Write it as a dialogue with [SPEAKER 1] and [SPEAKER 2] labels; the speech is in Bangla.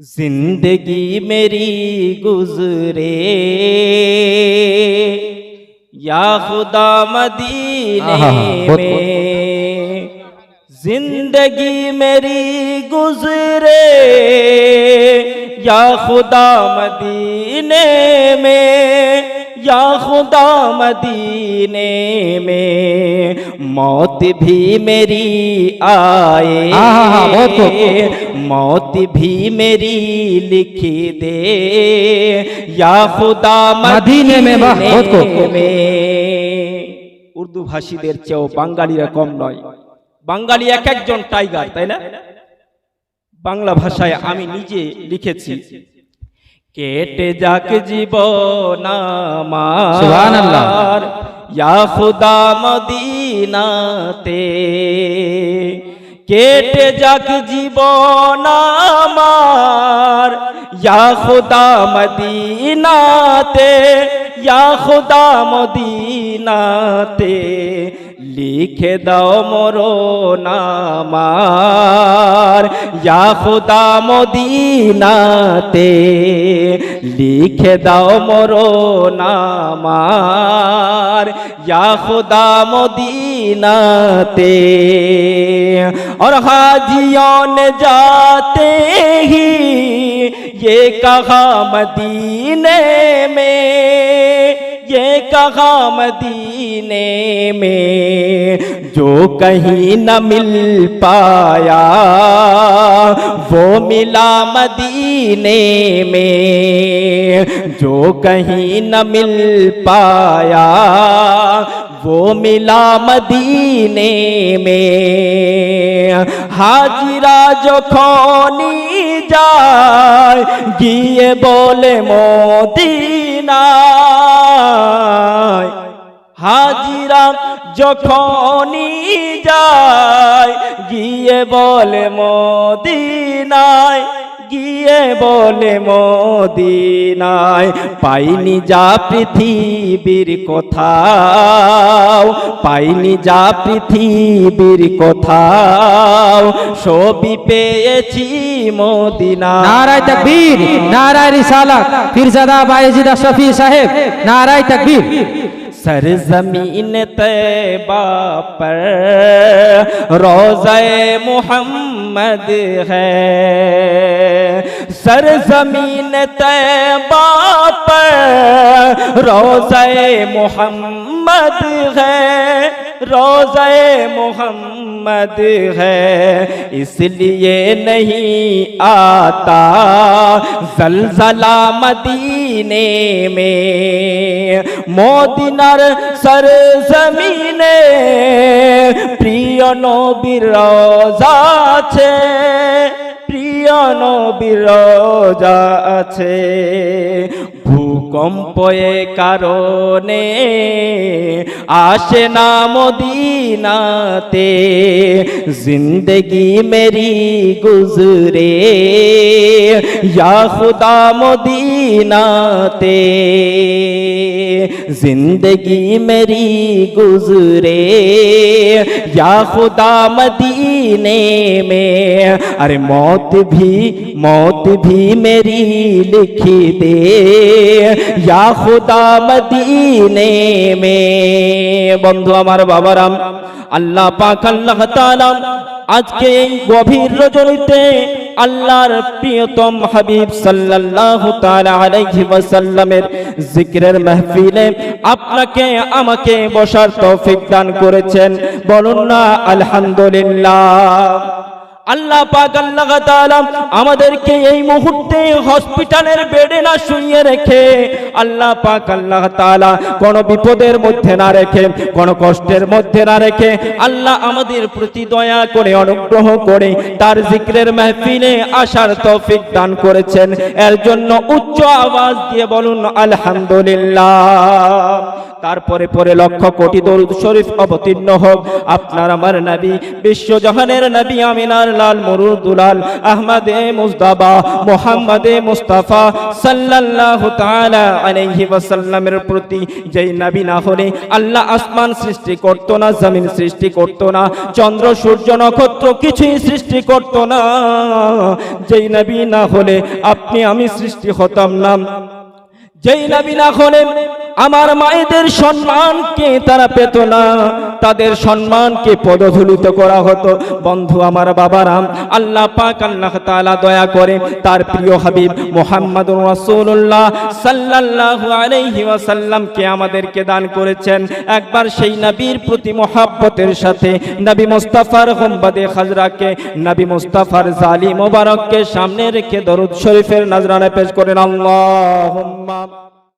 [SPEAKER 1] जिंदगी मेरी गुजरे या खुदा मदीने
[SPEAKER 2] आहा, बहुत-
[SPEAKER 1] में जिंदगी मेरी गुजरे या खुदा मदीने में या खुदा मदीने में मौत भी मेरी आए
[SPEAKER 2] आहा, बहुत खूब।
[SPEAKER 1] मौत भी मेरी लिखी दे या खुदा
[SPEAKER 2] মদিনে মে বাহ, বহুত খুব।
[SPEAKER 1] মে উর্দু ভাষীদের চেয়েও বাঙালিরা কম নয় বাঙালি এক একজন টাইগার তাই না বাংলা ভাষায় আমি নিজে লিখেছি কেটে যাক জীবন। আমার। ইয়া খুদা মদিনাতে। কেটে যাক জীবন আমার। ইয়া খুদা মদিনাতে। ইয়া খুদা মদিনাতে। لکھے دو مورو نام یافدا مودینہ تے لکھے دو مورو نام یافدا مودینہ تے اور حاجیوں نے جاتے ہی یہ کہا مدینے میں یہ کہا مدینے میں جو کہیں نہ مل پایا؟ وہ ملا مدینے میں جو کہیں نہ مل پایا۔ وہ ملا مدینے میں۔ حاجرہ جو کھونی جائے گیے بولے مودینہ মদিনায় হাজিরা যখনই যায় গিয়ে বলে মদিনায়। গিয়ে বলে মদিনায়, পাইনি যা পৃথিবীর কোথাও, পাইনি যা পৃথিবীর কোথাও সবই পেয়েছি মদিনা
[SPEAKER 2] নারায় তকবীর, নারায় রিসালাত, ফিরজাদা বায়েজিদ আশরাফি সাহেব, নারায় তকবীর।
[SPEAKER 1] سر زمین طیبہ پر روزہ محمد ہے۔ سر زمین طیبہ پر रोज़े मोहम्मद है रोज़े मोहम्मद है इसलिए नहीं आता जलजला मदीने में মদিনার সর জমিনে প্রিয় নবীর রোজা আছে প্রিয় নবীর রোজা আছে ভূকম্পয়ে কারণে আসে না মদিনাতে জিন্দগি মেরি গুজরে ইয়া খুদা মদিনাতে जिंदगी मेरी गुजरे या खुदा मदीने में अरे मौत भी मौत भी मेरी लिखी दे ইয়া খোদা মদিনে মে। বন্ধু আমার বাবারাম আল্লাহ পাক, আল্লাহ তাআলা আজকে এই গভীর রজনীতে আল্লাহর প্রিয়তম হাবিব সাল্লাল্লাহু তাআলা আলাইহি ওয়াসাল্লামের জিকিরের মাহফিলে আপনাকে, আমাকে বসার তৌফিক দান করেছেন। বলুন না, আলহামদুলিল্লাহ। আল্লাহ পাক, আল্লাহ তাআলা আমাদেরকে এই মুহূর্তে হসপিটালের বেডে না শুইয়ে রেখে, আল্লাহ পাক, আল্লাহ তাআলা কোন বিপদের মধ্যে না রেখে, কোন কষ্টের মধ্যে না রেখে, আল্লাহ আমাদের প্রতি দয়া করে, অনুগ্রহ করে তার জিক্রের মাহফিলে আসার তৌফিক দান করেছেন। এর জন্য উচ্চ আওয়াজ দিয়ে বলুন, আলহামদুলিল্লাহ। তারপরে পরে লক্ষ কোটি দরুদ শরীফ অবতীর্ণ হোক। আপনার আমার নবী, বিশ্বজাহানের নবী আমিনার লাল মরুদুলাল আহমদে মুজদাবা, মোহাম্মদে মুস্তাফা সাল্লাল্লাহু তাআলা আলাইহি ওয়াসাল্লামের প্রতি যেই নবী না হলে আল্লাহ আসমান সৃষ্টি করতো না, জমিন সৃষ্টি করতো না, চন্দ্র, সূর্য, নক্ষত্র কিছুই সৃষ্টি করতো না। যেই নবী না হলে আপনি আমি সৃষ্টি হতাম না। যেই নবী না হলে আমার মায়েদের সম্মানকে তারা পেত না? তাদের সম্মানকে পদধূলিত করা হতো? বন্ধু আমার বাবারাম, আল্লাহ পাক, আল্লাহ তাআলা দয়া করে তার প্রিয় হাবিব মোহাম্মদুর রাসূলুল্লাহ সাল্লাল্লাহু আলাইহি ওয়াসাল্লামকে আমাদেরকে দান করেছেন। একবার সেই নবীর প্রতি মহাব্বতের সাথে নবী মুস্তাফার গম্বাদে খাজরাকে, নবী মুস্তাফার জালি মোবারককে সামনে রেখে দরুদ শরীফের নজরানা পেশ করেন। আল্লাহুম্মা